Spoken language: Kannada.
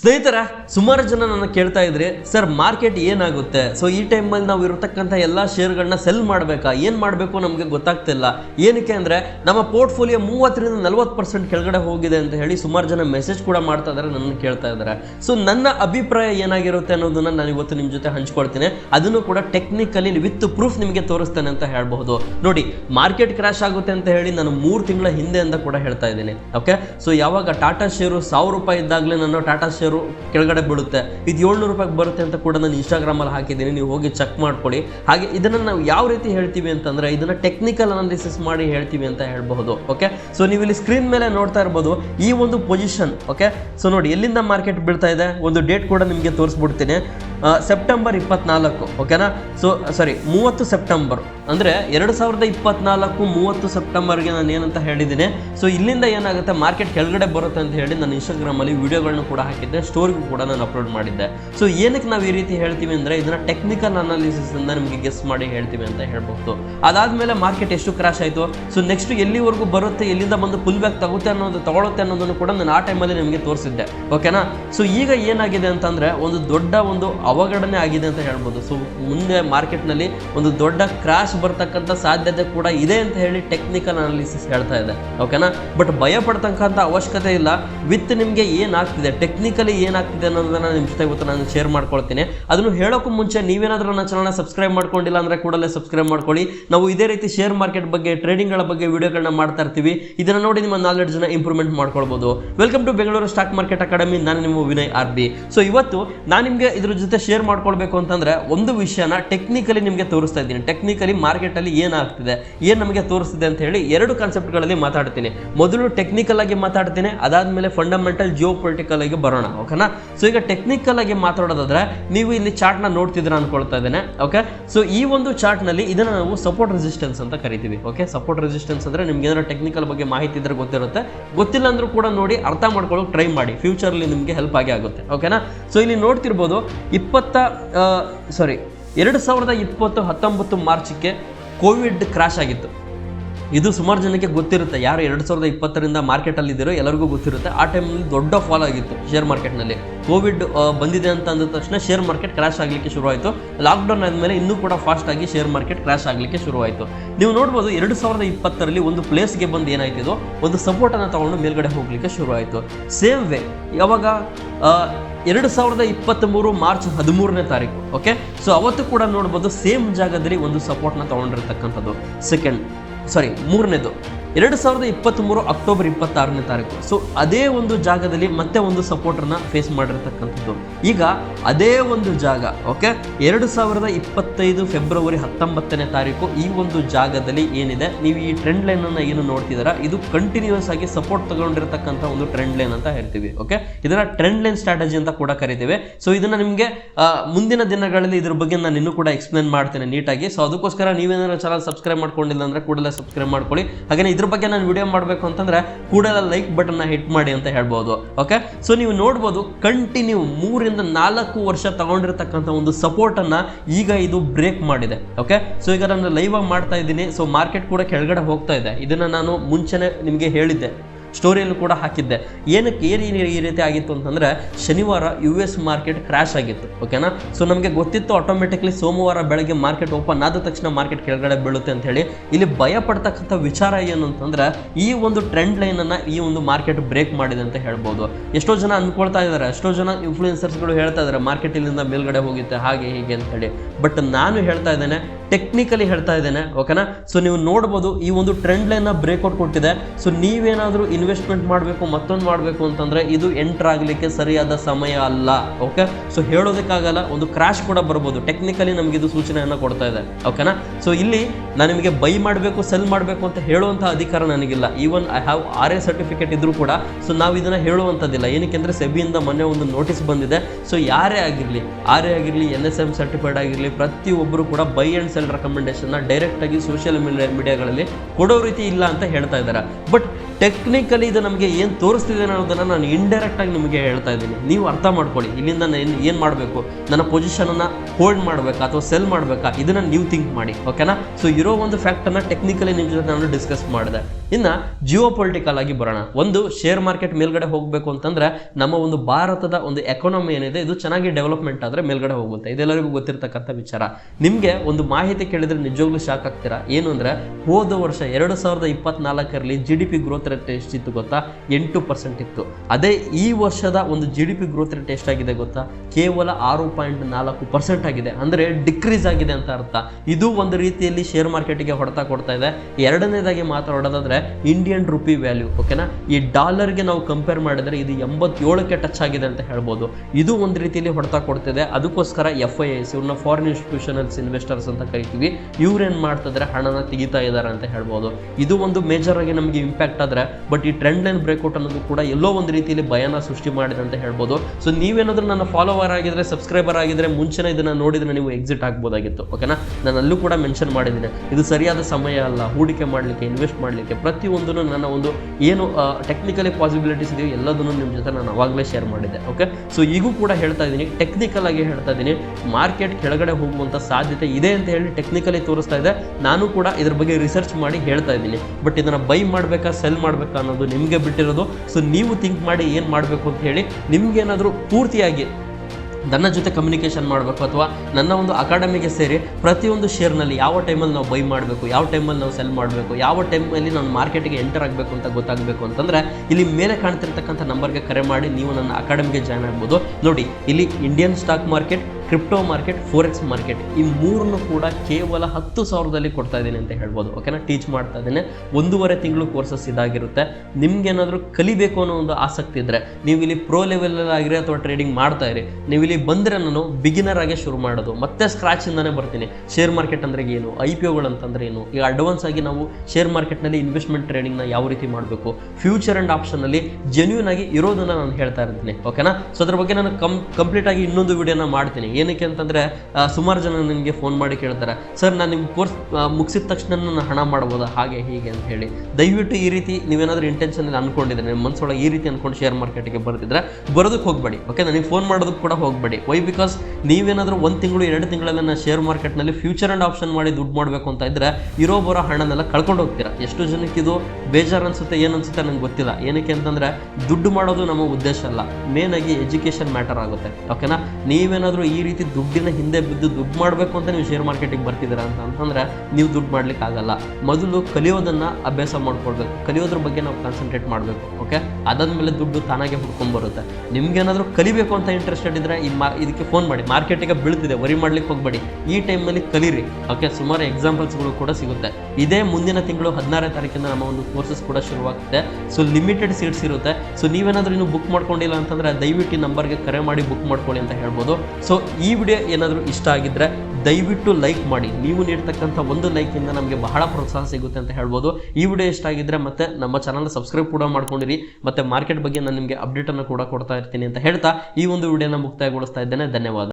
ಸ್ನೇಹಿತರ, ಸುಮಾರು ಜನ ನನ್ನ ಕೇಳ್ತಾ ಇದ್ರಿ, ಸರ್, ಮಾರ್ಕೆಟ್ ಏನಾಗುತ್ತೆ? ಸೊ ಈ ಟೈಮಲ್ಲಿ ನಾವು ಇರತಕ್ಕಂಥ ಎಲ್ಲ ಶೇರ್ಗಳನ್ನ ಸೆಲ್ ಮಾಡಬೇಕಾ? ಏನು ಮಾಡಬೇಕು ನಮಗೆ ಗೊತ್ತಾಗ್ತಿಲ್ಲ. ಏನಕ್ಕೆ ಅಂದರೆ, ನಮ್ಮ ಪೋರ್ಟ್ಫೋಲಿಯೋ ಮೂವತ್ತರಿಂದ ನಲ್ವತ್ತು ಪರ್ಸೆಂಟ್ ಕೆಳಗಡೆ ಹೋಗಿದೆ ಅಂತ ಹೇಳಿ ಸುಮಾರು ಜನ ಮೆಸೇಜ್ ಕೂಡ ಮಾಡ್ತಾ ಇದ್ದಾರೆ ನನ್ನ ಕೇಳ್ತಾ ಇದ್ದಾರೆ ಸೊ ನನ್ನ ಅಭಿಪ್ರಾಯ ಏನಾಗಿರುತ್ತೆ ಅನ್ನೋದನ್ನ ನಾನು ಇವತ್ತು ನಿಮ್ಮ ಜೊತೆ ಹಂಚ್ಕೊಳ್ತೀನಿ. ಅದನ್ನು ಕೂಡ ಟೆಕ್ನಿಕಲಿ ವಿತ್ ಪ್ರೂಫ್ ನಿಮಗೆ ತೋರಿಸ್ತೇನೆ ಅಂತ ಹೇಳ್ಬಹುದು. ನೋಡಿ ಮಾರ್ಕೆಟ್ ಕ್ರಾಶ್ ಆಗುತ್ತೆ ಅಂತ ಹೇಳಿ ನಾನು ಮೂರು ತಿಂಗಳ ಅಂತ ಕೂಡ ಹೇಳ್ತಾ ಇದ್ದೀನಿ ಓಕೆ ಸೊ ಯಾವಾಗ ಟಾಟಾ ಶೇರು ಸಾವಿರ ರೂಪಾಯಿ ಇದ್ದಾಗಲೇ ನಾನು ಟಾಟಾ ಶೇರು ಕೆಳಗಡೆ ಬೀಳುತ್ತೆ. ಇದು ಏಳ್ನೂರು ರೂಪಾಯಿಗೆ ಬರುತ್ತೆ ಅಂತ ಕೂಡ ನಾನು ಇನ್ಸ್ಟಾಗ್ರಾಮಲ್ಲಿ ಹಾಕಿದ್ದೀನಿ. ನೀವು ಹೋಗಿ ಚೆಕ್ ಮಾಡ್ಕೊಳ್ಳಿ. ಹಾಗೆ ಇದನ್ನು ನಾವು ಯಾವ ರೀತಿ ಹೇಳ್ತೀವಿ ಅಂತಂದರೆ ಇದನ್ನು ಟೆಕ್ನಿಕಲ್ ಅನಾಲಿಸಿಸ್ ಮಾಡಿ ಹೇಳ್ತೀವಿ ಅಂತ ಹೇಳಬಹುದು ಓಕೆ ಸೊ ನೀವು ಇಲ್ಲಿ ಸ್ಕ್ರೀನ್ ಮೇಲೆ ನೋಡ್ತಾ ಇರ್ಬೋದು ಈ ಒಂದು ಪೊಸಿಷನ್ ಓಕೆ ಸೊ ನೋಡಿ, ಎಲ್ಲಿಂದ ಮಾರ್ಕೆಟ್ ಬೀಳ್ತಾ ಇದೆ? ಒಂದು ಡೇಟ್ ಕೂಡ ನಿಮಗೆ ತೋರಿಸ್ಬಿಡ್ತೀನಿ. ಸೆಪ್ಟೆಂಬರ್ ಇಪ್ಪತ್ನಾಲ್ಕು ಓಕೆನಾ ಸೊ ಸಾರಿ ಮೂವತ್ತು ಸೆಪ್ಟೆಂಬರ್ ಅಂದರೆ ಎರಡು ಸಾವಿರದ ಇಪ್ಪತ್ನಾಲ್ಕು ಮೂವತ್ತು ಸೆಪ್ಟೆಂಬರ್ಗೆ ನಾನು ಏನಂತ ಹೇಳಿದ್ದೀನಿ. ಸೊ ಇಲ್ಲಿಂದ ಏನಾಗುತ್ತೆ, ಮಾರ್ಕೆಟ್ ಕೆಳಗಡೆ ಬರುತ್ತೆ ಅಂತ ಹೇಳಿ ನಾನು ಇನ್ಸ್ಟಾಗ್ರಾಮಲ್ಲಿ ವಿಡಿಯೋಗಳನ್ನ ಕೂಡ ಹಾಕಿದ್ದೆ, ಸ್ಟೋರಿಗೂ ಕೂಡ ನಾನು ಅಪ್ಲೋಡ್ ಮಾಡಿದ್ದೆ. ಸೊ ಏನಕ್ಕೆ ನಾವು ಈ ರೀತಿ ಹೇಳ್ತೀವಿ ಅಂದರೆ, ಇದನ್ನ ಟೆಕ್ನಿಕಲ್ ಅನಾಲಿಸಿಸ್ ಇಂದ ನಿಮಗೆ ಗೆಸ್ ಮಾಡಿ ಹೇಳ್ತೀವಿ ಅಂತ ಹೇಳ್ಬೋದು ಅದಾದಮೇಲೆ ಮಾರ್ಕೆಟ್ ಎಷ್ಟು ಕ್ರಾಶ್ ಆಯಿತು? ಸೊ ನೆಕ್ಸ್ಟ್ ಎಲ್ಲಿವರೆಗೂ ಬರುತ್ತೆ, ಎಲ್ಲಿಂದ ಬಂದು ಪುಲ್ ಬ್ಯಾಕ್ ತಗುತ್ತೆ ಅನ್ನೋದು, ತಗೊಳುತ್ತೆ ಅನ್ನೋದನ್ನು ಕೂಡ ನಾನು ಆ ಟೈಮಲ್ಲಿ ನಿಮಗೆ ತೋರಿಸಿದ್ದೆ. ಓಕೆನಾ ಸೊ ಈಗ ಏನಾಗಿದೆ ಅಂತಂದರೆ, ಒಂದು ದೊಡ್ಡ ಒಂದು ಅವಘಡನೆ ಆಗಿದೆ ಅಂತ ಹೇಳ್ಬೋದು ಸೊ ಮುಂದೆ ಮಾರ್ಕೆಟ್ನಲ್ಲಿ ಒಂದು ದೊಡ್ಡ ಕ್ರಾಶ್ ಬರ್ತಕ್ಕಂಥ ಸಾಧ್ಯತೆ ಕೂಡ ಇದೆ ಅಂತ ಹೇಳಿ ಟೆಕ್ನಿಕಲ್ ಅನಾಲಿಸಿಸ್ ಹೇಳ್ತಾ ಇದೆ. ಓಕೆನಾ ಬಟ್ ಭಯ ಪಡ್ತಕ್ಕಂಥ ಅವಶ್ಯಕತೆ ಇಲ್ಲ. ವಿತ್ ನಿಮಗೆ ಏನಾಗ್ತಿದೆ? ಟೆಕ್ನಿಕಲಿ ಏನಾಗ್ತಿದೆ ಅನ್ನೋದನ್ನ ನಿಮ್ಮ ಜೊತೆ ಇವತ್ತು ನಾನು ಶೇರ್ ಮಾಡ್ಕೊಳ್ತೀನಿ. ಅದನ್ನು ಹೇಳೋಕ್ಕೂ ಮುಂಚೆ ನೀವೇನಾದರೂ ನನ್ನ ಚಾನಲ್ನ ಸಬ್ಸ್ಕ್ರೈಬ್ ಮಾಡ್ಕೊಂಡಿಲ್ಲ ಅಂದರೆ ಕೂಡಲೇ ಸಬ್ಸ್ಕ್ರೈಬ್ ಮಾಡ್ಕೊಳ್ಳಿ. ನಾವು ಇದೇ ರೀತಿ ಶೇರ್ ಮಾರ್ಕೆಟ್ ಬಗ್ಗೆ ಟ್ರೇಡಿಂಗ್ಗಳ ಬಗ್ಗೆ ವಿಡಿಯೋಗಳನ್ನ ಮಾಡ್ತಾ ಇರ್ತೀವಿ. ಇದನ್ನ ನೋಡಿ ನಿಮ್ಮ ನಾಲೆಡ್ಜ್ನ ಇಂಪ್ರೂವ್ಮೆಂಟ್ ಮಾಡ್ಕೊಳ್ಬೋದು. Welcome to Bengaluru stock market academy ನಾನು ನಿಮ್ಮ ವಿನಯ್ ಆರ್ ಬಿ ಸೊ ಇವತ್ತು ನಾನು ನಿಮಗೆ ಇದ್ರ ಜೊತೆ ಶೇರ್ ಮಾಡ್ಕೊಳ್ಬೇಕು ಅಂತಂದ್ರೆ ಒಂದು ವಿಷಯನ ಟೆಕ್ನಿಕಲಿ ನಿಮಗೆ ತೋರಿಸ್ತಾ ಇದ್ದೀನಿ. ಟೆಕ್ನಿಕಲಿ ಮಾರ್ಕೆಟಲ್ಲಿ ಏನಾಗ್ತಿದೆ, ಏನು ನಮಗೆ ತೋರಿಸ್ತಿದೆ ಅಂತ ಹೇಳಿ ಎರಡು ಕಾನ್ಸೆಪ್ಟ್ಗಳಲ್ಲಿ ಮಾತಾಡ್ತೀನಿ. ಮೊದಲು ಟೆಕ್ನಿಕಲ್ ಆಗಿ ಮಾತಾಡ್ತೀನಿ, ಅದಾದಮೇಲೆ ಫಂಡಮೆಂಟಲ್ ಜಿಯೋ ಪೊಲಿಟಿಕಲ್ ಆಗಿ ಬರೋಣ ಓಕೆನಾ ಸೊ ಈಗ ಟೆಕ್ನಿಕಲ್ ಆಗಿ ಮಾತಾಡೋದಾದ್ರೆ ನೀವು ಇಲ್ಲಿ ಚಾರ್ಟ್ನ ನೋಡ್ತಿದ್ದೀರಾ ಅನ್ಕೊಳ್ತಾ ಇದ್ದೇನೆ ಓಕೆ ಸೊ ಈ ಒಂದು ಚಾರ್ಟ್ನಲ್ಲಿ ಇದನ್ನು ನಾವು ಸಪೋರ್ಟ್ ರೆಸಿಸ್ಟೆನ್ಸ್ ಅಂತ ಕರಿತೀವಿ ಓಕೆ ಸಪೋರ್ಟ್ ರೆಸಿಸ್ಟೆನ್ಸ್ ಅಂದರೆ ನಿಮ್ಗೆ ಏನಾದ್ರು ಟೆಕ್ನಿಕಲ್ ಬಗ್ಗೆ ಮಾಹಿತಿ ಇದ್ರೆ ಗೊತ್ತಿರುತ್ತೆ. ಗೊತ್ತಿಲ್ಲ ಅಂದ್ರೂ ಕೂಡ ನೋಡಿ ಅರ್ಥ ಮಾಡ್ಕೊಳ್ಳೋಕೆ ಟ್ರೈ ಮಾಡಿ ಫ್ಯೂಚರಲ್ಲಿ ನಿಮಗೆ ಹೆಲ್ಪ್ ಆಗಿ ಆಗುತ್ತೆ ಓಕೆನಾ ಸೊ ಇಲ್ಲಿ ನೋಡ್ತಿರ್ಬೋದು ಇಪ್ಪತ್ತ ಸಾರಿ ಎರಡು ಸಾವಿರದ ಇಪ್ಪತ್ತು ಹತ್ತೊಂಬತ್ತು ಮಾರ್ಚ್ಗೆ ಕೋವಿಡ್ ಕ್ರಾಶ್ ಆಗಿತ್ತು. ಇದು ಸುಮಾರು ಜನಕ್ಕೆ ಗೊತ್ತಿರುತ್ತೆ. ಯಾರು ಎರಡು ಸಾವಿರದ ಇಪ್ಪತ್ತರಿಂದ ಮಾರ್ಕೆಟಲ್ಲಿ ಇದ್ದೀರೋ ಎಲ್ಲರಿಗೂ ಗೊತ್ತಿರುತ್ತೆ. ಆ ಟೈಮಲ್ಲಿ ದೊಡ್ಡ ಫಾಲ್ ಆಗಿತ್ತು ಶೇರ್ ಮಾರ್ಕೆಟ್ನಲ್ಲಿ ಕೋವಿಡ್ ಬಂದಿದೆ ಅಂತ ಅಂದ ತಕ್ಷಣ ಶೇರ್ ಮಾರ್ಕೆಟ್ ಕ್ರಾಶ್ ಆಗಲಿಕ್ಕೆ ಶುರುವಾಯಿತು. ಲಾಕ್ಡೌನ್ ಆದಮೇಲೆ ಇನ್ನೂ ಕೂಡ ಫಾಸ್ಟ್ ಆಗಿ ಶೇರ್ ಮಾರ್ಕೆಟ್ ಕ್ರಾಶ್ ಆಗಲಿಕ್ಕೆ ಶುರುವಾಯಿತು. ನೀವು ನೋಡ್ಬೋದು ಎರಡು ಸಾವಿರದ ಇಪ್ಪತ್ತರಲ್ಲಿ ಒಂದು ಪ್ಲೇಸ್ಗೆ ಬಂದು ಏನಾಯ್ತಿದೋ, ಒಂದು ಸಪೋರ್ಟನ್ನು ತಗೊಂಡು ಮೇಲ್ಗಡೆ ಹೋಗಲಿಕ್ಕೆ ಶುರುವಾಯಿತು. ಸೇಮ್ ವೇ ಯಾವಾಗ ಎರಡು ಸಾವಿರದ ಇಪ್ಪತ್ತ್ಮೂರು ಮಾರ್ಚ್ ಹದಿಮೂರನೇ ತಾರೀಕು ಓಕೆ ಸೊ ಅವತ್ತು ಕೂಡ ನೋಡ್ಬೋದು ಸೇಮ್ ಜಾಗದಲ್ಲಿ ಒಂದು ಸಪೋರ್ಟ್ನ ತಗೊಂಡಿರ್ತಕ್ಕಂಥದ್ದು. ಸೆಕೆಂಡ್ ಸಾರಿ ಮೂರನೇದು. ಎರಡು ಸಾವಿರದ ಇಪ್ಪತ್ತ್ಮೂರು ಅಕ್ಟೋಬರ್ ಇಪ್ಪತ್ತಾರನೇ ತಾರೀಕು. ಸೊ ಅದೇ ಒಂದು ಜಾಗದಲ್ಲಿ ಮತ್ತೆ ಒಂದು ಸಪೋರ್ಟರ್ನ ಫೇಸ್ ಮಾಡಿರ್ತಕ್ಕಂಥದ್ದು. ಈಗ ಅದೇ ಒಂದು ಜಾಗ ಓಕೆ ಎರಡು ಸಾವಿರದ ಇಪ್ಪತ್ತೈದು ಫೆಬ್ರವರಿ ಹತ್ತೊಂಬತ್ತನೇ ತಾರೀಕು ಈ ಒಂದು ಜಾಗದಲ್ಲಿ ಏನಿದೆ? ನೀವು ಈ ಟ್ರೆಂಡ್ ಲೈನ್ ಅನ್ನ ಏನು ನೋಡ್ತಿದ್ದೀರಾ? ಇದು ಕಂಟಿನ್ಯೂಸ್ ಆಗಿ ಸಪೋರ್ಟ್ ತಗೊಂಡಿರತಕ್ಕಂಥ ಒಂದು ಟ್ರೆಂಡ್ ಲೈನ್ ಅಂತ ಹೇಳ್ತೀವಿ ಓಕೆ ಇದನ್ನ ಟ್ರೆಂಡ್ ಲೈನ್ ಸ್ಟ್ರಾಟಜಿ ಅಂತ ಕೂಡ ಕರಿತೇವೆ. ಸೊ ಇದನ್ನ ನಿಮಗೆ ಮುಂದಿನ ದಿನಗಳಲ್ಲಿ ಇದ್ರ ಬಗ್ಗೆ ನಾನು ಇನ್ನೂ ಕೂಡ ಎಕ್ಸ್ಪ್ಲೇನ್ ಮಾಡ್ತೇನೆ ನೀಟಾಗಿ. ಸೊ ಅದಕ್ಕೋಸ್ಕರ ನೀವೇನಾದ್ರೂ ಚಾನಲ್ ಸಬ್ಸ್ಕ್ರೈಬ್ ಮಾಡ್ಕೊಂಡಿಲ್ಲ ಅಂದ್ರೆ ಕೂಡಲೇ ಸಬ್ಸ್ಕ್ರೈಬ್ ಮಾಡ್ಕೊಳ್ಳಿ. ಹಾಗೆ ಇದ್ರ ಬಗ್ಗೆ ನಾನು ವಿಡಿಯೋ ಮಾಡಬೇಕು ಅಂತಂದ್ರೆ ಕೂಡಲೇ ಲೈಕ್ ಬಟನ್ನ ಹಿಟ್ ಮಾಡಿ ಅಂತ ಹೇಳ್ಬೋದು ಓಕೆ ಸೊ ನೀವು ನೋಡ್ಬೋದು ಕಂಟಿನ್ಯೂ ಮೂರಿಂದ ನಾಲ್ಕು ವರ್ಷ ತಗೊಂಡಿರ್ತಕ್ಕಂಥ ಒಂದು ಸಪೋರ್ಟನ್ನು ಈಗ ಇದು ಬ್ರೇಕ್ ಮಾಡಿದೆ ಓಕೆ ಸೊ ಈಗ ನಾನು ಲೈವ್ ಆಗಿ ಮಾಡ್ತಾ ಇದ್ದೀನಿ. ಸೊ ಮಾರ್ಕೆಟ್ ಕೂಡ ಕೆಳಗಡೆ ಹೋಗ್ತಾ ಇದೆ. ಇದನ್ನು ನಾನು ಮುಂಚೆನೆ ನಿಮಗೆ ಹೇಳಿದ್ದೆ. ಸ್ಟೋರಿಯಲ್ಲೂ ಕೂಡ ಹಾಕಿದ್ದೆ. ಏನಕ್ಕೆ, ಏನು ಈ ರೀತಿ ಆಗಿತ್ತು ಅಂತಂದರೆ ಶನಿವಾರ ಯು ಎಸ್ ಮಾರ್ಕೆಟ್ ಕ್ರ್ಯಾಶ್ ಆಗಿತ್ತು ಓಕೆನಾ ಸೊ ನಮಗೆ ಗೊತ್ತಿತ್ತು ಆಟೋಮೆಟಿಕ್ಲಿ ಸೋಮವಾರ ಬೆಳಗ್ಗೆ ಮಾರ್ಕೆಟ್ ಓಪನ್ ಆದ ತಕ್ಷಣ ಮಾರ್ಕೆಟ್ ಕೆಳಗಡೆ ಬೀಳುತ್ತೆ ಅಂತ ಹೇಳಿ. ಇಲ್ಲಿ ಭಯ ಪಡ್ತಕ್ಕಂಥ ವಿಚಾರ ಏನು ಅಂತಂದ್ರೆ ಈ ಒಂದು ಟ್ರೆಂಡ್ ಲೈನನ್ನು ಈ ಒಂದು ಮಾರ್ಕೆಟ್ ಬ್ರೇಕ್ ಮಾಡಿದೆ ಅಂತ ಹೇಳ್ಬೋದು. ಎಷ್ಟೋ ಜನ ಅಂದ್ಕೊಳ್ತಾ ಇದ್ದಾರೆ, ಎಷ್ಟೋ ಜನ ಇನ್ಫ್ಲೂಯೆನ್ಸರ್ಸ್ಗಳು ಹೇಳ್ತಾ ಇದ್ದಾರೆ ಮಾರ್ಕೆಟ್ ಇಲ್ಲಿಂದ ಮೇಲ್ಗಡೆ ಹೋಗುತ್ತೆ, ಹಾಗೆ ಹೀಗೆ ಅಂತ ಹೇಳಿ. ಬಟ್ ನಾನು ಹೇಳ್ತಾ ಇದ್ದೇನೆ ಟೆಕ್ನಿಕಲಿ ಹೇಳ್ತಾ ಇದ್ದೇನೆ ಓಕೆನಾ ಸೊ ನೀವು ನೋಡ್ಬೋದು ಈ ಒಂದು ಟ್ರೆಂಡ್ ಲೈನ್ನ ಬ್ರೇಕ್ಔಟ್ ಕೊಟ್ಟಿದೆ ಸೊ ನೀವೇನಾದರೂ ಇನ್ವೆಸ್ಟ್ಮೆಂಟ್ ಮಾಡಬೇಕು, ಮತ್ತೊಂದು ಮಾಡಬೇಕು ಅಂತಂದ್ರೆ ಇದು ಎಂಟರ್ ಆಗಲಿಕ್ಕೆ ಸರಿಯಾದ ಸಮಯ ಅಲ್ಲ ಓಕೆ ಸೊ ಹೇಳೋದಕ್ಕಾಗಲ್ಲ, ಒಂದು ಕ್ರಾಶ್ ಕೂಡ ಬರ್ಬೋದು. ಟೆಕ್ನಿಕಲಿ ನಮಗೆ ಇದು ಸೂಚನೆಯನ್ನು ಕೊಡ್ತಾ ಇದೆ ಓಕೆನಾ ಸೊ ಇಲ್ಲಿ ನಾನು ನಿಮಗೆ ಬೈ ಮಾಡಬೇಕು ಸೆಲ್ ಮಾಡಬೇಕು ಅಂತ ಹೇಳುವಂತಹ ಅಧಿಕಾರ ನನಗಿಲ್ಲ. Even I have are a certificate ಇದ್ರೂ ಕೂಡ ಸೊ ನಾವು ಇದನ್ನು ಹೇಳುವಂಥದ್ದಿಲ್ಲ ಏನಕ್ಕೆಂದ್ರೆ ಸೆಬಿಯಿಂದ ಮೊನ್ನೆ ಒಂದು ನೋಟಿಸ್ ಬಂದಿದೆ. ಸೊ ಯಾರೇ ಆಗಿರಲಿ ಆರ್ ಆಗಿರಲಿ ಎನ್ ಎಸ್ ಎಂ ಸರ್ಟಿಫೈಡ್ ಆಗಿರಲಿ ಪ್ರತಿಯೊಬ್ಬರು ಕೂಡ ಬೈ ಆ್ಯಂಡ್ ಸೆಲ್ ಡೈರೆಕ್ಟ್ ಡೈರೆಕ್ಟಾಗಿ ಸೋಷಿಯಲ್ ಮೀಡಿಯಾಗಳಲ್ಲಿ ಕೊಡೋ ರೀತಿ ಇಲ್ಲ ಅಂತ ಹೇಳ್ತಾ ಇದ್ದಾರೆ. ಬಟ್ ಟೆಕ್ನಿಕಲಿ ಇದು ನಮಗೆ ಏನು ತೋರಿಸ್ತಿದೆ ಅನ್ನೋದನ್ನು ನಾನು ಇಂಡೈರೆಕ್ಟಾಗಿ ನಿಮಗೆ ಹೇಳ್ತಾ ಇದ್ದೀನಿ. ನೀವು ಅರ್ಥ ಮಾಡ್ಕೊಳ್ಳಿ. ಇಲ್ಲಿಂದ ನಾನು ಏನು ಮಾಡಬೇಕು? ನನ್ನ ಪೊಸಿಷನನ್ನು ಹೋಲ್ಡ್ ಮಾಡಬೇಕಾ ಅಥವಾ ಸೆಲ್ ಮಾಡಬೇಕಾ? ಇದನ್ನು ನೀವು ಥಿಂಕ್ ಮಾಡಿ ಓಕೆನಾ ಸೊ ಇರೋ ಒಂದು ಫ್ಯಾಕ್ಟನ್ನು ಟೆಕ್ನಿಕಲಿ ನಿಮ್ಮ ಜೊತೆ ನಾನು ಡಿಸ್ಕಸ್ ಮಾಡಿದೆ. ಇನ್ನ ಜಿಯೋ ಪೊಲಿಟಿಕಲ್ ಆಗಿ ಬರೋಣ. ಒಂದು ಶೇರ್ ಮಾರ್ಕೆಟ್ ಮೇಲ್ಗಡೆ ಹೋಗಬೇಕು ಅಂತಂದ್ರೆ ನಮ್ಮ ಒಂದು ಭಾರತದ ಒಂದು ಎಕಾನಮಿ ಏನಿದೆ, ಇದು ಚೆನ್ನಾಗಿ ಡೆವಲಪ್ಮೆಂಟ್ ಆದ್ರೆ ಮೇಲ್ಗಡೆ ಹೋಗುತ್ತೆ. ಇದೆಲ್ಲರಿಗೂ ಗೊತ್ತಿರತಕ್ಕಂಥ ವಿಚಾರ. ನಿಮಗೆ ಒಂದು ಮಾಹಿತಿ ಕೇಳಿದರೆ ನಿಜವಾಗ್ಲೂ ಶಾಕ್ ಆಗ್ತೀರಾ? ಏನು ಅಂದರೆ, ಹೋದ ವರ್ಷ ಎರಡು ಸಾವಿರದ ಇಪ್ಪತ್ನಾಲ್ಕರಲ್ಲಿ G D P growth rate ಎಷ್ಟಿತ್ತು ಗೊತ್ತಾ? ಎಂಟು ಪರ್ಸೆಂಟ್ ಇತ್ತು. ಅದೇ ಈ ವರ್ಷದ ಒಂದು G D P growth rate ಎಷ್ಟಾಗಿದೆ ಗೊತ್ತಾ? ಕೇವಲ ಆರು ಪಾಯಿಂಟ್ ನಾಲ್ಕು ಪರ್ಸೆಂಟ್ ಆಗಿದೆ. ಅಂದ್ರೆ ಡಿಕ್ರೀಸ್ ಆಗಿದೆ ಅಂತ ಅರ್ಥ. ಇದು ಒಂದು ರೀತಿಯಲ್ಲಿ ಶೇರ್ ಮಾರ್ಕೆಟ್ಗೆ ಹೊಡೆತ ಕೊಡ್ತಾ ಇದೆ. ಎರಡನೇದಾಗಿ ಮಾತಾಡೋದಾದ್ರೆ ಇಂಡಿಯನ್ ರುಪಿ ವ್ಯಾಲ್ಯೂ ಓಕೆನಾ ಈ ಡಾಲರ್ಗೆ ನಾವು ಕಂಪೇರ್ ಮಾಡಿದ್ರೆ ಇದು ಎಂಬತ್ತೇಳಕ್ಕೆ ಟಚ್ ಆಗಿದೆ ಅಂತ ಹೇಳ್ಬೋದು. ಇದು ಒಂದು ರೀತಿಯಲ್ಲಿ ಹೊಡೆತ ಕೊಡ್ತಿದೆ. ಅದಕ್ಕೋಸ್ಕರ ಎಫ್ ಐ ಎಸ್ ಇವ್ರನ್ನ ಫಾರಿನ್ ಇನ್ಸ್ಟಿಟ್ಯೂಷನಲ್ಸ್ ಇನ್ವೆಸ್ಟರ್ಸ್ ಅಂತ ಕರಿತೀವಿ. ಮಾಡ್ತಾ ಮಾಡ್ತಿದ್ರೆ? ಹಣನ ತೆಗಿತಾ ಇದ್ದಾರೆ ಅಂತ ಹೇಳ್ಬೋದು. ಇದು ಒಂದು ಮೇಜರ್ ಆಗಿ ನಮಗೆ ಇಂಪ್ಯಾಕ್ಟ್ ಆದ್ರೆ ಬಟ್ ಈ ಟ್ರೆಂಡ್ ಲೈನ್ ಬ್ರೇಕ್ಔಟ್ ಅನ್ನೋದು ಕೂಡ ಎಲ್ಲೋ ಒಂದು ರೀತಿಯಲ್ಲಿ ಭಯನ ಸೃಷ್ಟಿ ಮಾಡಿದೆ ಅಂತ ಹೇಳ್ಬೋದು. ಸೊ ನೀವೇನಾದರೂ ನನ್ನ ಫಾಲೋವರ್ ಆಗಿದ್ರೆ ಸಬ್ಸ್ಕ್ರೈಬರ್ ಆಗಿದ್ರೆ ಮುಂಚೆನೇ ಇದನ್ನು ನೋಡಿದ್ರೆ ನೀವು ಎಕ್ಸಿಟ್ ಆಗ್ಬೋದಾಗಿತ್ತು. ಓಕೆನಾ ನಾನು ಅಲ್ಲೂ ಕೂಡ ಮೆನ್ಷನ್ ಮಾಡಿದ್ದೀನಿ. ಇದು ಸರಿಯಾದ ಸಮಯ ಅಲ್ಲ. ಹೂಡಿಕೆ ಮಾಡಲಿಕ್ಕೆ ಇನ್ವೆಸ್ಟ್ ಮಾಡಲಿಕ್ಕೆ ಪ್ರತಿಯೊಂದನ್ನು ನನ್ನ ಒಂದು ಏನು ಟೆಕ್ನಿಕಲಿ ಪಾಸಿಬಿಲಿಟೀಸ್ ಇದೆಯೋ ಎಲ್ಲದನ್ನು ನಿಮ್ಮ ಜೊತೆ ನಾನು ಅವಾಗಲೇ ಶೇರ್ ಮಾಡಿದ್ದೆ. ಓಕೆ ಸೊ ಈಗೂ ಕೂಡ ಹೇಳ್ತಾ ಇದ್ದೀನಿ. ಟೆಕ್ನಿಕಲ್ ಆಗಿ ಹೇಳ್ತಾ ಇದ್ದೀನಿ. ಮಾರ್ಕೆಟ್ ಕೆಳಗಡೆ ಹೋಗುವಂಥ ಸಾಧ್ಯತೆ ಇದೆ ಅಂತ ಹೇಳಿ ಟೆಕ್ನಿಕಲಿ ತೋರಿಸ್ತಾ ಇದೆ. ನಾನು ಕೂಡ ಇದ್ರ ಬಗ್ಗೆ ರಿಸರ್ಚ್ ಮಾಡಿ ಹೇಳ್ತಾ ಇದ್ದೀನಿ. ಬಟ್ ಇದನ್ನು ಬೈ ಮಾಡಬೇಕಾ ಸೆಲ್ ಮಾಡಬೇಕಾ ಅನ್ನೋದು ನಿಮಗೆ ಬಿಟ್ಟಿರೋದು. ಸೊ ನೀವು ಥಿಂಕ್ ಮಾಡಿ ಏನು ಮಾಡಬೇಕು ಅಂತ ಹೇಳಿ ನಿಮಗೇನಾದರೂ ಪೂರ್ತಿಯಾಗಿ ನನ್ನ ಜೊತೆ ಕಮ್ಯುನಿಕೇಷನ್ ಮಾಡಬೇಕು ಅಥವಾ ನನ್ನ ಒಂದು ಅಕಾಡೆಮಿಗೆ ಸೇರಿ ಪ್ರತಿಯೊಂದು ಶೇರ್ನಲ್ಲಿ ಯಾವ ಟೈಮಲ್ಲಿ ನಾವು ಬೈ ಮಾಡಬೇಕು, ಯಾವ ಟೈಮಲ್ಲಿ ನಾವು ಸೆಲ್ ಮಾಡಬೇಕು, ಯಾವ ಟೈಮಲ್ಲಿ ನಾನು ಮಾರ್ಕೆಟ್ಗೆ ಎಂಟರ್ ಆಗಬೇಕು ಅಂತ ಗೊತ್ತಾಗಬೇಕು ಅಂತಂದರೆ ಇಲ್ಲಿ ಮೇಲೆ ಕಾಣ್ತಿರ್ತಕ್ಕಂಥ ನಂಬರ್ಗೆ ಕರೆ ಮಾಡಿ ನೀವು ನನ್ನ ಅಕಾಡೆಮಿಗೆ ಜಾಯ್ನ್ ಆಗ್ಬೋದು. ನೋಡಿ, ಇಲ್ಲಿ Indian stock market crypto market forex market ಈ ಮೂರನ್ನು ಕೂಡ ಕೇವಲ ಹತ್ತು ಸಾವಿರದಲ್ಲಿ ಕೊಡ್ತಾ ಇದ್ದೀನಿ ಅಂತ ಹೇಳ್ಬೋದು. ಓಕೆನಾ ಟೀಚ್ ಮಾಡ್ತಾ ಇದ್ದೀನಿ. ಒಂದೂವರೆ ತಿಂಗಳು ಕೋರ್ಸಸ್ ಇದಾಗಿರುತ್ತೆ. ನಿಮ್ಗೇನಾದರೂ ಕಲಿಬೇಕು ಅನ್ನೋ ಒಂದು ಆಸಕ್ತಿ ಇದ್ದರೆ ನೀವು ಇಲ್ಲಿ ಪ್ರೋ ಲೆವೆಲ್ ಆಗಿರಿ ಅಥವಾ ಟ್ರೇಡಿಂಗ್ ಮಾಡ್ತಾ ಇರಿ. ನೀವು ಇಲ್ಲಿ ಬಂದರೆ ನಾನು ಬಿಗಿನರ್ ಆಗಿ ಶುರು ಮಾಡೋದು. ಮತ್ತೆ ಸ್ಕ್ರಾಚಿಂದನೇ ಬರ್ತೀನಿ. ಶೇರ್ ಮಾರ್ಕೆಟ್ ಅಂದ್ರೆ ಏನು? ಐ ಪಿ ಒಗಳು ಅಂತಂದ್ರೆ ಏನು? ಈಗ ಅಡ್ವಾನ್ಸ್ ಆಗಿ ನಾವು ಶೇರ್ ಮಾರ್ಕೆಟ್ನಲ್ಲಿ ಇನ್ವೆಸ್ಟ್ಮೆಂಟ್ ಟ್ರೇಡಿಂಗ್ನ ಯಾವ ರೀತಿ ಮಾಡಬೇಕು? ಫ್ಯೂಚರ್ ಆ್ಯಂಡ್ ಆಪ್ಷನಲ್ಲಿ ಜೆನ್ಯೂನ್ ಆಗಿ ಇರೋದನ್ನ ನಾನು ಹೇಳ್ತಾ ಇರ್ತೀನಿ. ಓಕೆನಾ ಸೊ ಅದ್ರ ಬಗ್ಗೆ ನಾನು ಕಂಪ್ಲೀಟ್ ಆಗಿ ಇನ್ನೊಂದು ವಿಡಿಯೋನ ಮಾಡ್ತೀನಿ. ಏನಕ್ಕೆ ಅಂತಂದ್ರೆ ಸುಮಾರು ಜನ ನನಗೆ ಫೋನ್ ಮಾಡಿ ಕೇಳ್ತಾರೆ, ಸರ್, ನಾನು ನಿಮ್ಮ ಕೋರ್ಸ್ ಮುಗಿಸಿದ ತಕ್ಷಣ ನಾನು ಹಣ ಮಾಡ್ಬೋದಾ? ಹಾಗೆ, ಹೀಗೆ ಅಂತ ಹೇಳಿ. ದಯವಿಟ್ಟು ಈ ರೀತಿ ನೀವೇನಾದರೂ ಇಂಟೆನ್ಷನ್ ಅನ್ಕೊಂಡಿದ್ರೆ, ನಿಮ್ಮ ಮನಸ್ಸೊಳಗೆ ಈ ರೀತಿ ಅಂದ್ಕೊಂಡು ಶೇರ್ ಮಾರ್ಕೆಟ್ಗೆ ಬರ್ತಿದ್ರೆ ಬರೋದಕ್ಕೆ ಹೋಗಬೇಡಿ ಓಕೆ ನನಗೆ ಫೋನ್ ಮಾಡೋದಕ್ಕೆ ಕೂಡ ಹೋಗಬೇಡಿ. ವೈ ಬಿಕಾಸ್ ನೀವೇನಾದರೂ ಒಂದು ತಿಂಗಳು, ಎರಡು ತಿಂಗಳಲ್ಲಿ ನಾನು ಶೇರ್ ಮಾರ್ಕೆಟ್ನಲ್ಲಿ ಫ್ಯೂಚರ್ ಆ್ಯಂಡ್ ಆಪ್ಷನ್ ಮಾಡಿ ದುಡ್ಡು ಮಾಡಬೇಕು ಅಂತ ಇದ್ರೆ, ಇರೋ ಬರೋ ಹಣನೆಲ್ಲ ಕಳ್ಕೊಂಡು ಹೋಗ್ತೀರಾ? ಎಷ್ಟು ಜನಕ್ಕೆ ಇದು ಬೇಜಾರು ಅನ್ಸುತ್ತೆ, ಏನು ಅನಿಸುತ್ತೆ ನನಗೆ ಗೊತ್ತಿಲ್ಲ. ಏನಕ್ಕೆ ಅಂತಂದ್ರೆ, ದುಡ್ಡು ಮಾಡೋದು ನಮ್ಮ ಉದ್ದೇಶ ಅಲ್ಲ. ಮೇನ್ ಆಗಿ ಎಜುಕೇಷನ್ ಮ್ಯಾಟರ್ ಆಗುತ್ತೆ ಓಕೆನಾ ನೀವೇನಾದರೂ ಈ ರೀತಿ ದುಡ್ಡಿನ ಹಿಂದೆ ಬಿದ್ದು ದುಡ್ಡು ಮಾಡಬೇಕು ಅಂತ ನೀವು ಶೇರ್ ಮಾರ್ಕೆಟಿಗೆ ಬರ್ತಿದ್ದೀರಾ ಅಂತ ಅಂತಂದ್ರೆ ನೀವು ದುಡ್ಡು ಮಾಡ್ಲಿಕ್ಕೆ ಆಗಲ್ಲ. ಮೊದಲು ಕಲಿಯೋದನ್ನ ಅಭ್ಯಾಸ ಮಾಡ್ಕೊಳ್ಬೇಕು. ಕಲಿಯೋದ್ರ ಬಗ್ಗೆ ನಾವು ಕಾನ್ಸಂಟ್ರೇಟ್ ಮಾಡಬೇಕು ಓಕೆ ಅದಾದ್ಮೇಲೆ ದುಡ್ಡು ತಾನಾಗೆ ಹುಡ್ಕೊಂಡ್ಬರುತ್ತೆ ನಿಮ್ಗೇನಾದ್ರೂ ಕಲಿಬೇಕು ಅಂತ ಇಂಟ್ರೆಸ್ಟೆಡ್ ಇದ್ರೆ ಈ ಮಾ ಇದಕ್ಕೆ ಫೋನ್ ಮಾಡಿ. ಮಾರ್ಕೆಟಿಗೆ ಬೀಳ್ತಿದೆ ವರಿ ಮಾಡ್ಲಿಕ್ಕೆ ಹೋಗ್ಬೇಡಿ. ಈ ಟೈಮಲ್ಲಿ ಕಲೀರಿ ಓಕೆ ಸುಮಾರು ಎಕ್ಸಾಂಪಲ್ಸ್ಗಳು ಕೂಡ ಸಿಗುತ್ತೆ. ಇದೇ ಮುಂದಿನ ತಿಂಗಳು ಹದಿನಾರನೇ ತಾರೀಕಿಂದ ನಮ್ಮ ಒಂದು ಕೋರ್ಸಸ್ ಕೂಡ ಶುರುವಾಗುತ್ತೆ. ಸೊ ಲಿಮಿಟೆಡ್ ಸೀಟ್ಸ್ ಇರುತ್ತೆ. ಸೊ ನೀವೇನಾದ್ರೂ ಇನ್ನು ಬುಕ್ ಮಾಡ್ಕೊಂಡಿಲ್ಲ ಅಂತಂದ್ರೆ ದಯವಿಟ್ಟು ಈ ನಂಬರ್ಗೆ ಕರೆ ಮಾಡಿ ಬುಕ್ ಮಾಡ್ಕೊಳ್ಳಿ ಅಂತ ಹೇಳ್ಬೋದು. ಸೊ ಈ ವಿಡಿಯೋ ಏನಾದರೂ ಇಷ್ಟ ಆಗಿದ್ರೆ ದಯವಿಟ್ಟು ಲೈಕ್ ಮಾಡಿ. ನೀವು ನೀಡ್ತಕ್ಕಂಥ ಒಂದು ಲೈಕಿಂದ ನಮಗೆ ಬಹಳ ಪ್ರೋತ್ಸಾಹ ಸಿಗುತ್ತೆ ಅಂತ ಹೇಳ್ಬೋದು. ಈ ವಿಡಿಯೋ ಇಷ್ಟ ಆಗಿದ್ರೆ ಮತ್ತೆ ನಮ್ಮ ಚಾನಲ್ ಸಬ್ಸ್ಕ್ರೈಬ್ ಕೂಡ ಮಾಡ್ಕೊಂಡಿರಿ. ಮತ್ತೆ ಮಾರ್ಕೆಟ್ ಬಗ್ಗೆ ನಾನು ನಿಮಗೆ ಅಪ್ಡೇಟನ್ನು ಕೂಡ ಕೊಡ್ತಾ ಇರ್ತೀನಿ ಅಂತ ಹೇಳ್ತಾ ಈ ಒಂದು ವಿಡಿಯೋನ ಮುಕ್ತಾಯಗೊಳಿಸ್ತಾ ಇದ್ದೇನೆ. ಧನ್ಯವಾದ.